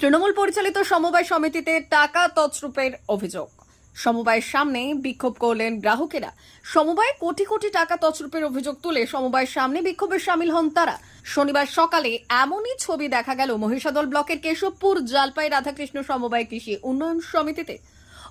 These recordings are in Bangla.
তৃণমূল পরিচালিত সমবায় সমিতিতে টাকা তছরূপের অভিযোগ। সমবায়ের সামনে বিক্ষোভ করলেন গ্রাহকেরা। সমবায়ে কোটি কোটি টাকা তছরূপের অভিযোগ তুলে সমবায়ের সামনে বিক্ষোভে সামিল হন তারা। শনিবার সকালে এমনই ছবি দেখা গেল মহিষাদল ব্লকের কেশবপুর, জালপাই, রাধাকৃষ্ণ সমবায় কৃষি উন্নয়ন সমিতিতে।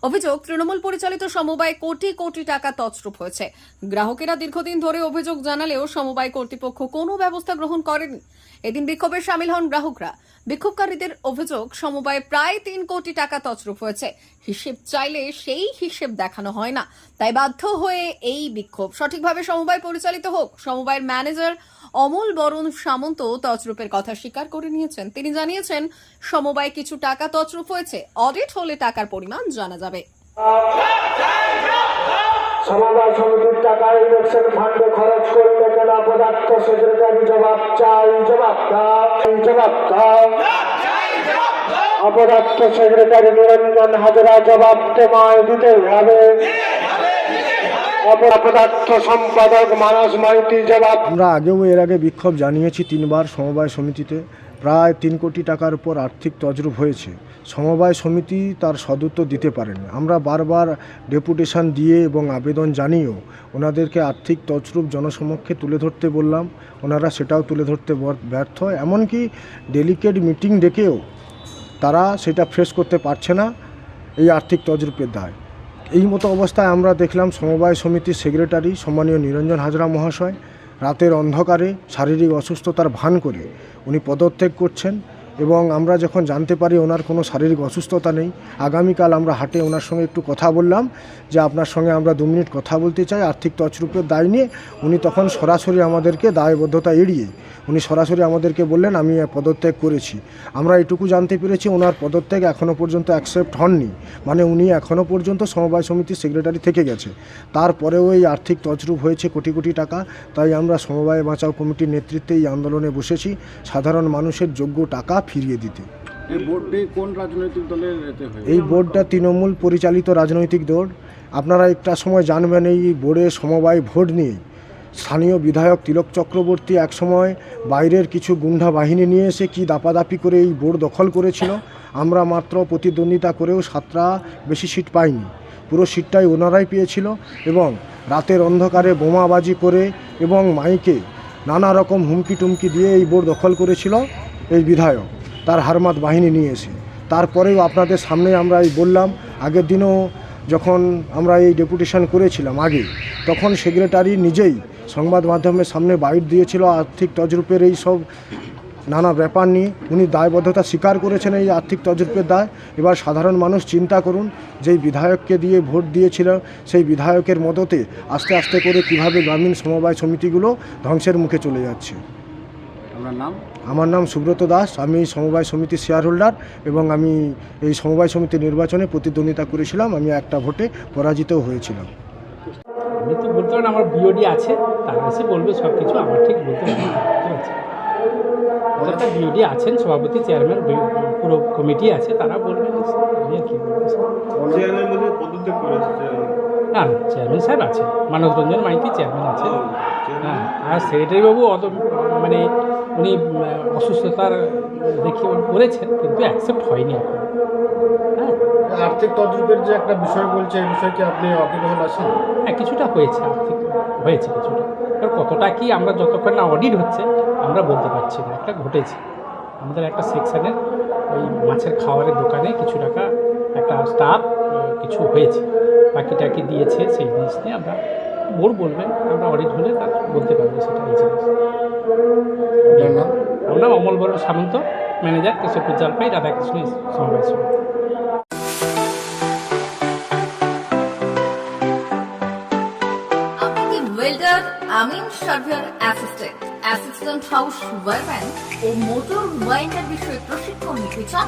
অভিযোগ, তৃণমূল পরিচালিত সমবায় কোটি কোটি টাকা তছরূপ হয়েছে। গ্রাহকেরা দীর্ঘদিন ধরে অভিযোগ জানালেও সমবায় কর্তৃপক্ষ কোনো ব্যবস্থা গ্রহণ করেনি। এদিন বিক্ষোভে সামিল হন গ্রাহকরা। বিক্ষোভকারীদের অভিযোগ, সমবায় প্রায় তিন কোটি টাকা তছরূপ হয়েছে। হিসেব চাইলে সেই হিসেব দেখানো হয় না। তাই বাধ্য হয়ে এই বিক্ষোভ। সঠিকভাবে সমবায় পরিচালিত হোক, সমবায়ের ম্যানেজার অমল বরণ সামন্ত তছরূপের কথা স্বীকার করে নিয়েছেন। তিনি জানিয়েছেন, সমবায় কিছু টাকা তছরূপ হয়েছে। অডিট হলে টাকার পরিমাণ জানা যাবে। সমবায় সমিতির টাকা ইলেকশন ফান্ডে খরচ করলে কেন পদার্থ সেক্রেটারি জবাব চাই, জবাব দাও জবাব দাও। অপদার্থ সেক্রেটারি নিরঞ্জন হাজরা জবাব তোমায় দিতে হবে। আমরা আগেও এর আগে বিক্ষোভ জানিয়েছি তিনবার সমবায় সমিতিতে। প্রায় তিন কোটি টাকার উপর আর্থিক তজরুপ হয়েছে। সমবায় সমিতি তার সদুত্তর দিতে পারেন। আমরা বারবার ডেপুটেশন দিয়ে এবং আবেদন জানিয়েও ওনাদেরকে আর্থিক তছরূপ জনসমক্ষে তুলে ধরতে বললাম। ওনারা সেটাও তুলে ধরতে ব্যর্থ। এমনকি ডেলিকেট মিটিং ডেকেও তারা সেটা ফেস করতে পারছে না এই আর্থিক তজরূপের দায়। এই মতো অবস্থায় আমরা দেখলাম সমবায় সমিতির সেক্রেটারি সম্মানীয় নিরঞ্জন হাজরা মহাশয় রাতের অন্ধকারে শারীরিক অসুস্থতার ভান করে উনি পদত্যাগ করছেন। এবং আমরা যখন জানতে পারি ওনার কোনো শারীরিক অসুস্থতা নেই, আগামীকাল আমরা হাটে ওনার সঙ্গে একটু কথা বললাম যে আপনার সঙ্গে আমরা দু মিনিট কথা বলতে চাই, আর্থিক তছরূপের দায় নিয়ে। উনি তখন সরাসরি আমাদেরকে দায়বদ্ধতা এড়িয়ে, উনি সরাসরি আমাদেরকে বললেন, আমি পদত্যাগ করেছি। আমরা এটুকু জানতে পেরেছি ওনার পদত্যাগ এখনও পর্যন্ত অ্যাকসেপ্ট হননি। মানে উনি এখনও পর্যন্ত সমবায় সমিতির সেক্রেটারি থেকে গেছে। তারপরেও এই আর্থিক তছরূপ হয়েছে কোটি কোটি টাকা। তাই আমরা সমবায় বাঁচাও কমিটির নেতৃত্বে এই আন্দোলনে বসেছি। সাধারণ মানুষের যোগ্য টাকা ফিরিয়ে দিতে। এই বোর্ডটা তৃণমূল পরিচালিত রাজনৈতিক দল। আপনারা একটা সময় জানবেন এই বোর্ডে সমবায় ভোট নিয়ে স্থানীয় বিধায়ক তিলক চক্রবর্তী একসময় বাইরের কিছু গুন্ডা বাহিনী নিয়ে এসে কি দাপাদাপি করে এই বোর্ড দখল করেছিল। আমরা মাত্র প্রতিদ্বন্দ্বিতা করেও সাতটা বেশি সিট পাইনি। পুরো সিটটাই ওনারাই পেয়েছিল এবং রাতের অন্ধকারে বোমাবাজি করে এবং মাইকে নানা রকম হুমকি টুমকি দিয়ে এই বোর্ড দখল করেছিল এই বিধায়ক। তার হারমাত বাহিনী নিয়ে এসে। তারপরেও আপনাদের সামনে আমরা এই বললাম, আগের দিনও যখন আমরা এই ডেপুটেশন করেছিলাম আগে, তখন সেক্রেটারি নিজেই সংবাদ মাধ্যমের সামনে বাইট দিয়েছিল, আর্থিক তজরূপের এই সব নানা ব্যাপার নিয়ে। উনি দায়বদ্ধতা স্বীকার করেছেন এই আর্থিক তজরূপের দায়। এবার সাধারণ মানুষ চিন্তা করুন, যেই বিধায়ককে দিয়ে ভোট দিয়েছিল, সেই বিধায়কের মদতে আস্তে আস্তে করে কীভাবে গ্রামীণ সমবায় সমিতিগুলো ধ্বংসের মুখে চলে যাচ্ছে। আপনার নাম? আমার নাম সুব্রত দাস। আমি সমবায় সমিতির শেয়ার হোল্ডার এবং আমি এই সমবায় সমিতির নির্বাচনে প্রতিদ্বন্দ্বিতা করেছিলাম। আমি একটা ভোটে পরাজিত হয়েছিলাম। আমি তো বলতে পারেন আমার বিওডি আছে। তারা এসে বলবে সব কিছু আমার ঠিক বলতে একটা বিওডি আছেন সভাপতি চেয়ারম্যান পুরো কমিটি আছে তারা বলবেন আমি আর কি। না চেয়ারম্যান সাহেব আছে। মানব রঞ্জন মাইতি চেয়ারম্যান আছে। হ্যাঁ আর সেক্রেটারি বাবু অত মানে উনি অসুস্থতার দেখে করেছেন কিন্তু অ্যাকসেপ্ট হয়নি এখন। হ্যাঁ? আর্থিক তদ্রুপের যে একটা বিষয় বলছে এই বিষয়ে কি আপনি অকিবহল আছেন? হ্যাঁ কিছুটা হয়েছে আর্থিক হয়েছে কিছুটা। এবার কতটা কি আমরা যতক্ষণ না অডিট হচ্ছে আমরা বলতে পারছি না। একটা ঘটেছে। আমাদের একটা সেকশানের ওই মাছের খাবারের দোকানে কিছু টাকা একটা স্টাফ কিছু হয়েছে। বাকি টাকি দিয়েছে সেই জিনিস নিয়ে আমরা বোর্ড বলবেন আমরা অডিট হলে তার বলতে পারব সেটা এই জিনিস। আপনার নাম? আমরা অমল বড় সামন্ত ম্যানেজার কেশবপুর জলপাই রাধাকৃষ্ণ সমবায় সমিতি ওয়েল্ডার আমিন surveyor assistant assistant house wireman ও মোটর ওয়াইন্ডার বিষয়ে প্রশিক্ষণ নিতে চান?